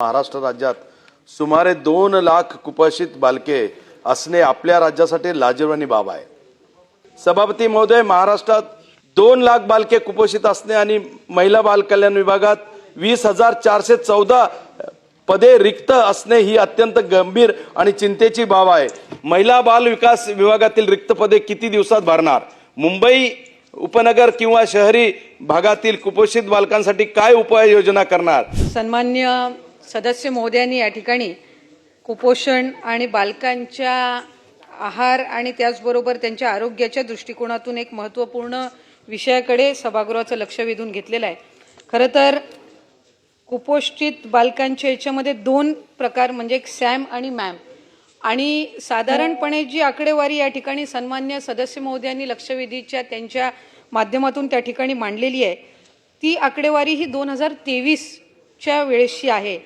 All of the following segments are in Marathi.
महाराष्ट्र राज्यात सुमारे दोन लाख कुपोषित बालके असणे आपल्या राज्यासाठी लाजीरवाणी बाब आहे. सभापती महोदय महाराष्ट्रात दोन लाख बालके कुपोषित असणे आणि महिला बाल कल्याण विभागात वीस हजार चारशे चौदा पदे रिक्त असणे ही अत्यंत गंभीर आणि चिंतेची बाब आहे. महिला बाल विकास विभागातील रिक्त पदे किती दिवसात भरणार? मुंबई उपनगर किंवा शहरी भागातील कुपोषित बालकांसाठी काय उपाययोजना करणार? सन्मान्य सदस्य महोदयांनी या ठिकाणी कुपोषण आणि बालकांच्या आहार आणि त्याचबरोबर त्यांच्या आरोग्याच्या दृष्टिकोनातून एक महत्त्वपूर्ण विषयाकडे सभागृहाचं लक्ष वेधून घेतलेलं आहे. खरं तर कुपोषित बालकांच्या याच्यामध्ये दोन प्रकार म्हणजे एक सॅम आणि मॅम. आणि साधारणपणे जी आकडेवारी या ठिकाणी सन्मान्य सदस्य महोदयांनी लक्षवेधीच्या त्यांच्या माध्यमातून त्या ठिकाणी मांडलेली आहे ती आकडेवारी ही दोन हजार तेवीसच्या वेळेशी आहे.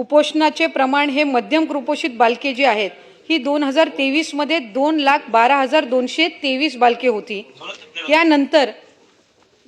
कुपोषणाचे प्रमाण हे मध्यम कुपोषित बालके जी आहेत ही दोन हजार तेवीसमध्ये दोन लाख बारा हजार दोनशे तेवीस बालके होती. यानंतर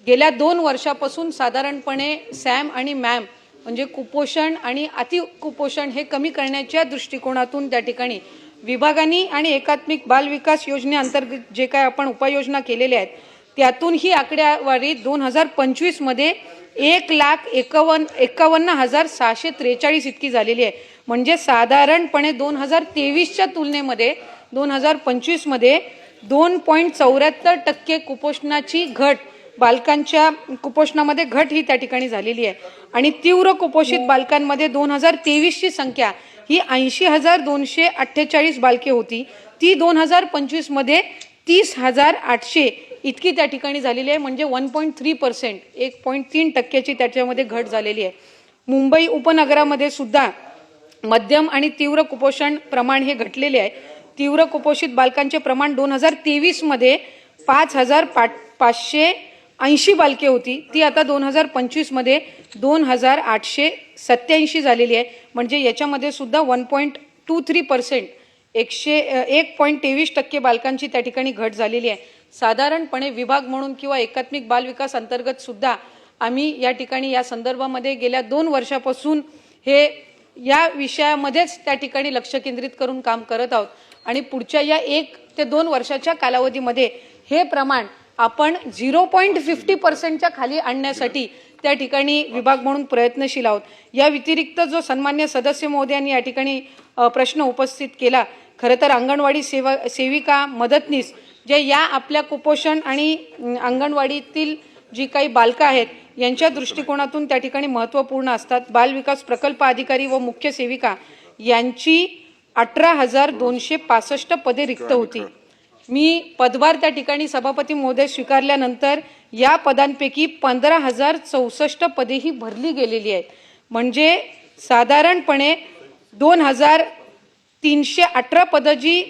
गेल्या दोन वर्षापासून साधारणपणे सॅम आणि मॅम म्हणजे कुपोषण आणि अति कुपोषण हे कमी करण्याच्या दृष्टिकोनातून त्या ठिकाणी विभागांनी आणि एकात्मिक बाल विकास योजनेअंतर्गत जे काय आपण उपाययोजना केलेल्या आहेत त्यातून ही आकडेवारी दोन हजार पंचवीसमध्ये एक लाख एकावन्न एकावन्न हजार सहाशे त्रेचाळीस इतकी झालेली आहे. म्हणजे साधारणपणे दोन हजार तेवीसच्या तुलनेमध्ये दोन हजार पंचवीसमध्ये दोन पॉईंट चौऱ्याहत्तर टक्के कुपोषणाची घट बालकांच्या कुपोषणामध्ये घट ही त्या ठिकाणी झालेली आहे. आणि तीव्र कुपोषित बालकांमध्ये दोन हजार तेवीसची संख्या ही ऐंशी हजार दोनशे अठ्ठेचाळीस बालके होती. ती दोन हजार पंचवीसमध्ये तीस हजार आठशे इतकी त्या ठिकाणी झालेली आहे म्हणजे वन पॉईंट थ्री पर्सेंट एक पॉईंट तीन टक्क्याची त्याच्यामध्ये घट झालेली आहे. मुंबई उपनगरामध्ये सुद्धा मध्यम आणि तीव्र कुपोषण प्रमाण हे घटलेले आहे. तीव्र कुपोषित बालकांचे प्रमाण दोन हजार तेवीसमध्ये पाच हजार पा पाचशे ऐंशी बालके होती. ती आता दोन हजार पंचवीसमध्ये दोन हजार आठशे सत्याऐंशी झालेली आहे. म्हणजे याच्यामध्ये सुद्धा one point two three percent एकशे एक पॉईंट तेवीस टक्के बालकांची त्या ठिकाणी घट झालेली आहे. साधारणपणे विभाग म्हणून किंवा एकात्मिक बालविकास अंतर्गत सुद्धा आम्ही या ठिकाणी या संदर्भामध्ये गेल्या दोन वर्षापासून हे या विषयामध्येच त्या ठिकाणी लक्ष केंद्रित करून काम करत आहोत. आणि पुढच्या या एक ते दोन वर्षाच्या कालावधीमध्ये हे प्रमाण आपण झिरो पॉईंट फिफ्टी पर्सेंटच्या खाली आणण्यासाठी त्या ठिकाणी विभाग म्हणून प्रयत्नशील आहोत. या व्यतिरिक्त जो सन्मान्य सदस्य महोदयांनी या ठिकाणी प्रश्न उपस्थित केला खरं तर अंगणवाडी सेवा सेविका मदतनीस जे या आपल्या कुपोषण आणि अंगणवाडीतील जी काही बालकं आहेत यांच्या दृष्टिकोनातून त्या ठिकाणी महत्त्वपूर्ण असतात. बालविकास प्रकल्प अधिकारी व मुख्य सेविका यांची अठरा हजार दोनशे पासष्ट पदे रिक्त होती. मी पदभार त्या ठिकाणी सभापती महोदय स्वीकारल्यानंतर या पदांपैकी पंधरा हजार चौसष्ट पदे ही भरली गेलेली आहेत. म्हणजे साधारणपणे दोन हजार तीनशे अठरा पदं जी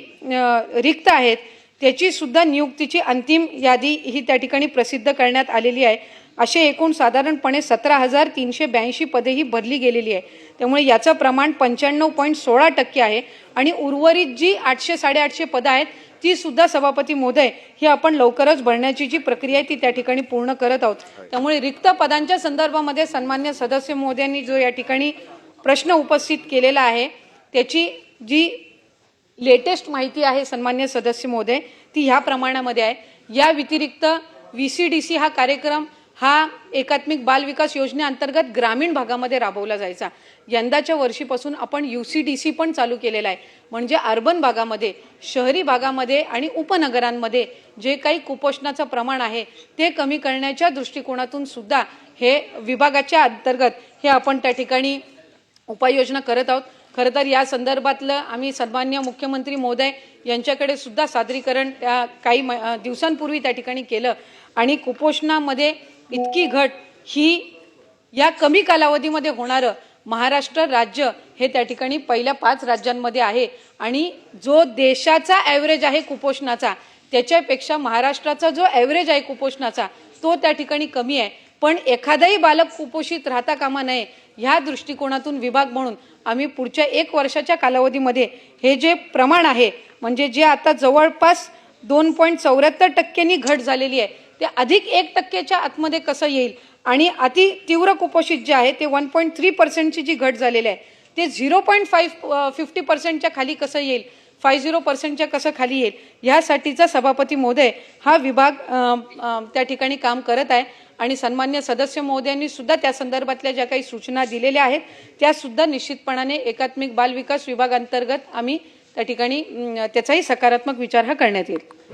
रिक्त आहेत त्याची सुद्धा नियुक्तीची अंतिम यादी ही त्या ठिकाणी प्रसिद्ध करण्यात आलेली आहे. असे एकूण साधारणपणे सतरा हजार तीनशे ब्याऐंशी पदे ही भरली गेलेली आहे. त्यामुळे याचं प्रमाण पंच्याण्णव पॉईंट सोळा टक्के आहे आणि उर्वरित जी आठशे साडेआठशे पदं आहेत ती सुद्धा सभापती महोदय ही आपण लवकरच भरण्याची जी प्रक्रिया आहे ती त्या ठिकाणी पूर्ण करत आहोत. त्यामुळे रिक्त पदांच्या संदर्भामध्ये सन्मान्य सदस्य महोदयांनी जो या ठिकाणी प्रश्न उपस्थित केलेला आहे त्याची जी लेटेस्ट माहिती आहे सन्मान्य सदस्य महोदय ती ह्या प्रमाणामध्ये आहे. या व्यतिरिक्त व्ही सी डी सी हा कार्यक्रम हा एकात्मिक बाल विकास योजनेअंतर्गत ग्रामीण भागामध्ये राबवला जायचा. यंदाच्या वर्षीपासून आपण यू सी डी सी पण चालू केलेला आहे. म्हणजे अर्बन भागामध्ये शहरी भागामध्ये आणि उपनगरांमध्ये जे काही कुपोषणाचं प्रमाण आहे ते कमी करण्याच्या दृष्टिकोनातून सुद्धा हे विभागाच्या अंतर्गत हे आपण त्या ठिकाणी उपाययोजना करत आहोत. खरं तर या संदर्भातलं आम्ही सन्मान्य मुख्यमंत्री महोदय यांच्याकडे सुद्धा सादरीकरण त्या काही म- दिवसांपूर्वी त्या ठिकाणी केलं. आणि कुपोषणामध्ये इतकी घट ही या कमी कालावधीमध्ये होणारं महाराष्ट्र राज्य हे त्या ठिकाणी पहिल्या पाच राज्यांमध्ये आहे. आणि जो देशाचा ॲव्हरेज आहे कुपोषणाचा त्याच्यापेक्षा महाराष्ट्राचा जो ॲव्हरेज आहे कुपोषणाचा तो त्या ठिकाणी कमी आहे. पण एखादाही बालक कुपोषित राहता कामा नये ह्या दृष्टिकोनातून विभाग म्हणून आम्ही पुढच्या एक वर्षाच्या कालावधीमध्ये हे जे प्रमाण आहे म्हणजे जे आता जवळपास दोन पॉईंट चौऱ्याहत्तर टक्क्यांनी घट झालेली आहे ते अधिक एक टक्क्याच्या आतमध्ये कसं येईल? आणि अति तीव्र कुपोषित जे आहे ते वन पॉईंट थ्री पर्सेंटची जी घट झालेली आहे ते झिरो पॉईंट फाईव्ह फिफ्टी पर्सेंटच्या खाली कसं येईल? फाय झिरो पर्सेंटच्या कसं खाली येईल? ह्यासाठीचा सभापती महोदय हा विभाग त्या ठिकाणी काम करत आहे. आणि सन्मान्य सदस्य महोदयांनी सुद्धा त्या संदर्भातल्या ज्या काही सूचना दिलेल्या आहेत त्या सुद्धा निश्चितपणाने एकात्मिक बाल विकास विभागांतर्गत आम्ही त्या ठिकाणी त्याचाही सकारात्मक विचार हा करण्यात येईल.